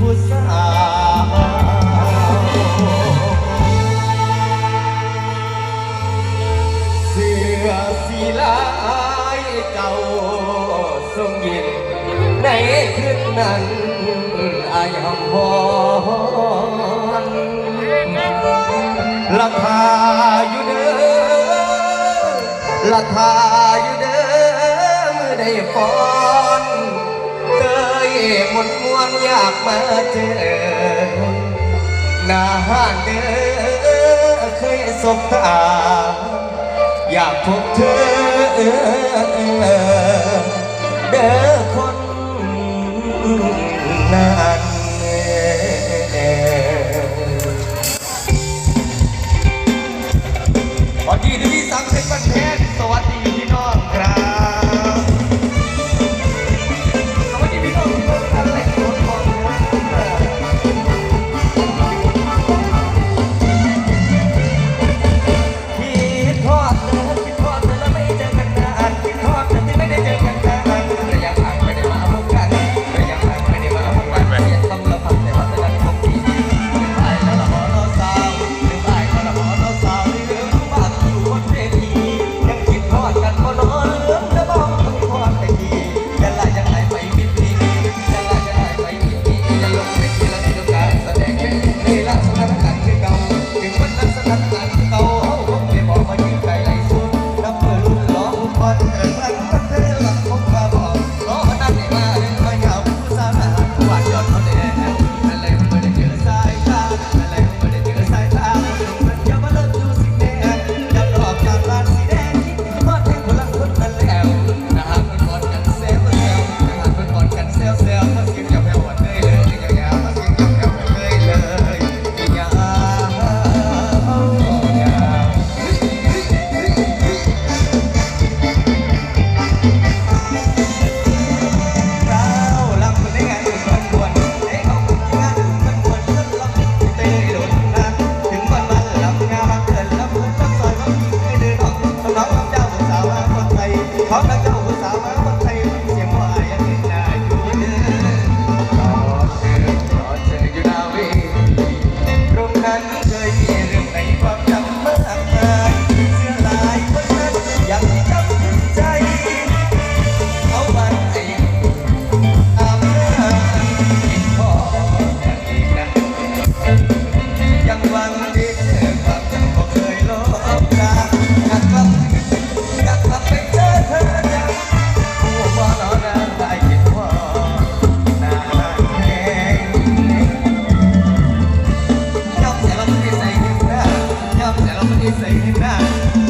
ผู้สาวเสือสีลายเก่าทรงยินในคืนนั้นไอายหำพรราคาอยู่เด้อราคาอยู่เด้อมือได้ฟ้อนเต หมดมวนอยากมาเจอหน้าห้านเด้อเคยสบตา อยากพบเธอเด้อ อนเถิด thank you